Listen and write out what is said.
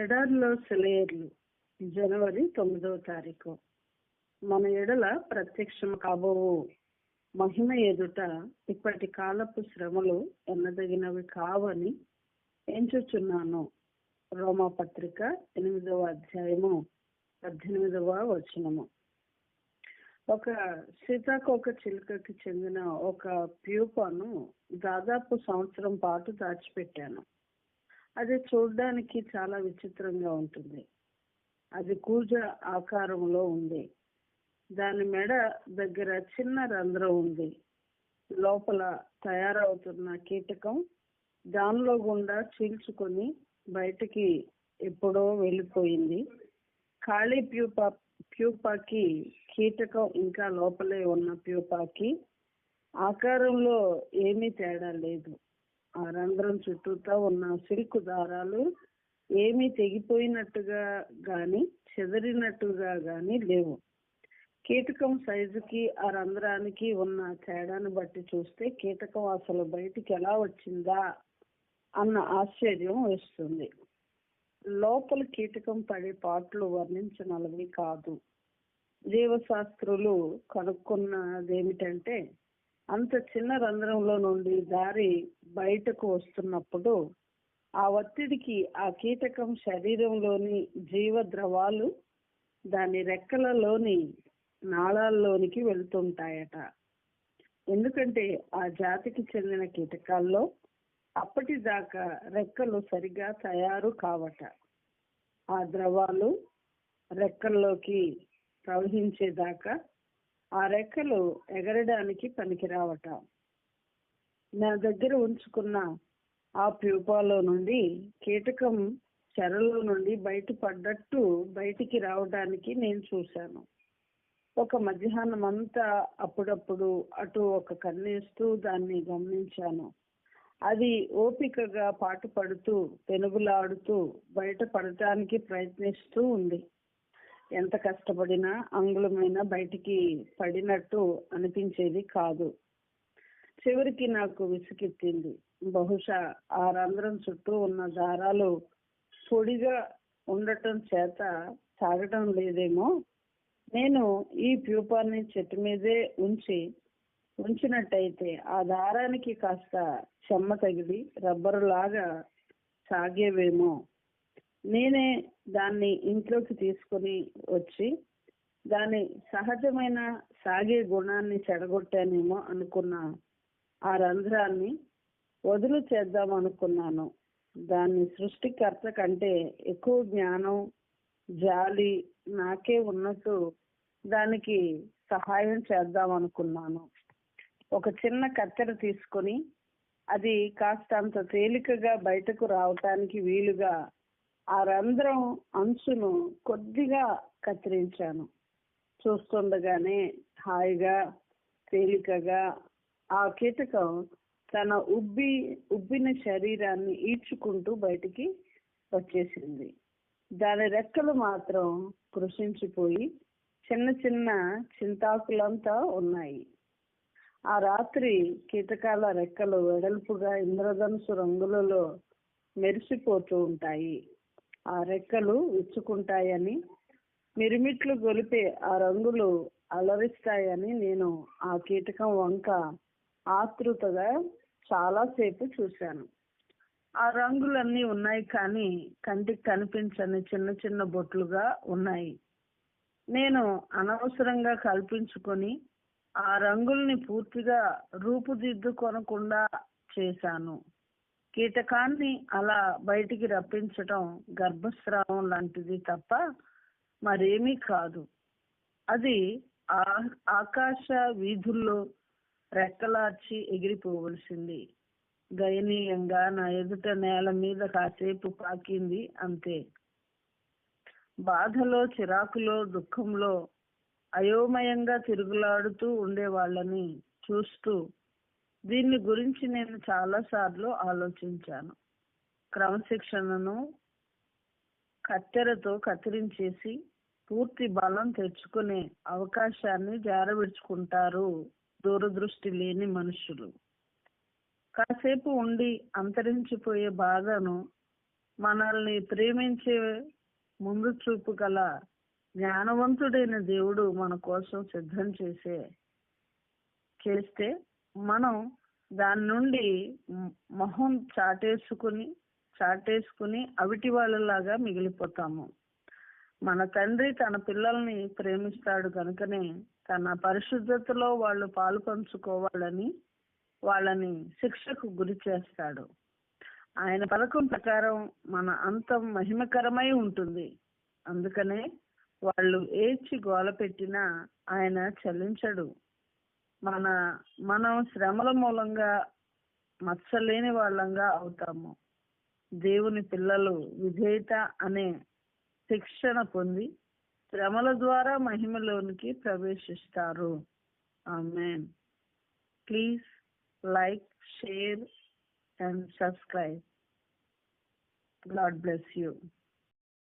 ఎడారిలో సెలయర్లు. జనవరి తొమ్మిదవ తారీఖు. మన ఎడల ప్రత్యక్షం కాబోవు. మహిమ ఎదుట ఇప్పటి కాలపు శ్రమలు ఎన్నదగినవి కావని ఎంచుచున్నాను. రోమా పత్రిక ఎనిమిదవ అధ్యాయము పద్దెనిమిదవ వచనము. ఒక సీతాకోక చిలుకకి చెందిన ఒక ప్యూపాను దాదాపు సంవత్సరం పాటు దాచిపెట్టాను. అది చూడడానికి చాలా విచిత్రంగా ఉంటుంది. అది కూజ ఆకారంలో ఉంది. దాని మెడ దగ్గర చిన్న రంధ్రం ఉంది. లోపల తయారవుతున్న కీటకం దానిలో గుండా చీల్చుకొని బయటికి ఎప్పుడో వెళ్ళిపోయింది. ఖాళీ ప్యూపా ప్యూపాకి కీటకం ఇంకా లోపలే ఉన్న ప్యూపాకి ఆకారంలో ఏమీ తేడా లేదు. ఆ రంధ్రం చుట్టూతా ఉన్న సిల్క్ దారాలు ఏమీ తెగిపోయినట్టుగా గాని చెదిరినట్టుగా గాని లేవు. కీటకం సైజుకి ఆ రంధ్రానికి ఉన్న తేడాను బట్టి చూస్తే కీటకం అసలు బయటికి ఎలా వచ్చిందా అన్న ఆశ్చర్యం వేస్తుంది. లోపల కీటకం పడే పాటలు వర్ణించనలవి కాదు. జీవశాస్త్రులు కనుక్కున్నదేమిటంటే అంత చిన్న రంధ్రంలో నుండి దారి బయటకు వస్తున్నప్పుడు ఆ ఒత్తిడికి ఆ కీటకం శరీరంలోని జీవ ద్రవాలు దాని రెక్కలలోని నాళాల్లోనికి వెళ్తుంటాయట. ఎందుకంటే ఆ జాతికి చెందిన కీటకాల్లో అప్పటిదాకా రెక్కలు సరిగా తయారు కావట. ఆ ద్రవాలు రెక్కల్లోకి ప్రవహించేదాకా ఆ రెక్కలు ఎగరడానికి పనికిరావట. నా దగ్గర ఉంచుకున్న ఆ ప్యూపాలో నుండి కీటకం చెరలో నుండి బయటపడ్డట్టు బయటికి రావడానికి నేను చూశాను. ఒక మధ్యాహ్నం అంతా అప్పుడప్పుడు అటు ఒక కన్నేస్తూ దాన్ని గమనించాను. అది ఓపికగా పాటు పడుతూ పెనుగులాడుతూ బయటపడటానికి ప్రయత్నిస్తూ ఉంది. ఎంత కష్టపడినా అంగుళమైన బయటికి పడినట్టు అనిపించేది కాదు. చివరికి నాకు విసుకెత్తింది బహుశా ఆ రంధ్రం చుట్టూ ఉన్న దారాలు పొడిగా ఉండటం చేత సాగటం లేదేమో. నేను ఈ ప్యూపాన్ని చెట్టు మీదే ఉంచి ఉంచినట్టయితే ఆ దారానికి కాస్త చెమ్మ తగిలి రబ్బరు లాగా సాగేవేమో. నేనే దాన్ని ఇంట్లోకి తీసుకుని వచ్చి దాని సహజమైన సాగే గుణాన్ని చెడగొట్టానేమో అనుకున్న ఆ రంధ్రాన్ని వదులు చేద్దాం అనుకున్నాను. దాన్ని సృష్టికర్త కంటే ఎక్కువ జ్ఞానం జాలి నాకే ఉన్నట్టు దానికి సహాయం చేద్దాం అనుకున్నాను. ఒక చిన్న కత్తెర తీసుకొని అది కాస్త అంత తేలికగా బయటకు రావటానికి వీలుగా ఆ రంధ్రం అంచును కొద్దిగా కత్తిరించాను. చూస్తుండగానే హాయిగా తేలికగా ఆ కీటకం తన ఉబ్బి ఉబ్బిన శరీరాన్ని ఈడ్చుకుంటూ బయటికి వచ్చేసింది. దాని రెక్కలు మాత్రం కృషించిపోయి చిన్న చిన్న చింతాకులంతా ఉన్నాయి. ఆ రాత్రి కీటకాల రెక్కలు వెడల్పుగా ఇంద్రధనుసు రంగులలో మెరిసిపోతూ ఉంటాయి. ఆ రెక్కలు విచ్చుకుంటాయని మిరిమిట్లు గొలిపే ఆ రంగులు అలరిస్తాయని నేను ఆ కీటకం వంక ఆతృతగా చాలాసేపు చూశాను. ఆ రంగులన్నీ ఉన్నాయి కానీ కంటికి కనిపించని చిన్న చిన్న బొట్లుగా ఉన్నాయి. నేను అనవసరంగా కల్పించుకొని ఆ రంగుల్ని పూర్తిగా రూపుదిద్దుకొనకుండా చేశాను. కీటకాన్ని అలా బయటికి రప్పించటం గర్భస్రావం లాంటిది తప్ప మరేమీ కాదు. అది ఆకాశ వీధుల్లో రెక్కలార్చి ఎగిరిపోవలసింది. దయనీయంగా నా ఎదుట నేల మీద కాసేపు పాకింది అంతే. బాధలో చిరాకులో దుఃఖంలో అయోమయంగా తిరుగులాడుతూ ఉండే వాళ్ళని చూస్తూ దీన్ని గురించి నేను చాలా సార్లు ఆలోచించాను. క్రమశిక్షణను కత్తెరతో కత్తిరించేసి పూర్తి బలం తెచ్చుకునే అవకాశాన్ని జారవిడుచుకుంటారు దూరదృష్టి లేని మనుషులు. కాసేపు ఉండి అంతరించిపోయే బాధను మనల్ని ప్రేమించే ముందు చూపు గల జ్ఞానవంతుడైన దేవుడు మన కోసం సిద్ధం చేసే చేస్తే మనం దాని నుండి మొహం చాటేసుకుని చాటేసుకుని అవిటి వాళ్ళలాగా మిగిలిపోతాము. మన తండ్రి తన పిల్లల్ని ప్రేమిస్తాడు కనుకనే తన పరిశుద్ధతలో వాళ్ళు పాలు పంచుకోవాలని వాళ్ళని శిక్షకు గురి చేస్తాడు. ఆయన పథకం ప్రకారం మన అంతం మహిమకరమై ఉంటుంది. అందుకనే వాళ్ళు ఏడ్చి గోల పెట్టినా ఆయన చలించడు మన మనం శ్రమల మూలంగా మచ్చలేని వాళ్ళంగా అవుతాము. దేవుని పిల్లలు విధేయత అనే శిక్షణ పొంది శ్రమల ద్వారా మహిమలోనికి ప్రవేశిస్తారు. Amen. Please like share and subscribe. God bless you.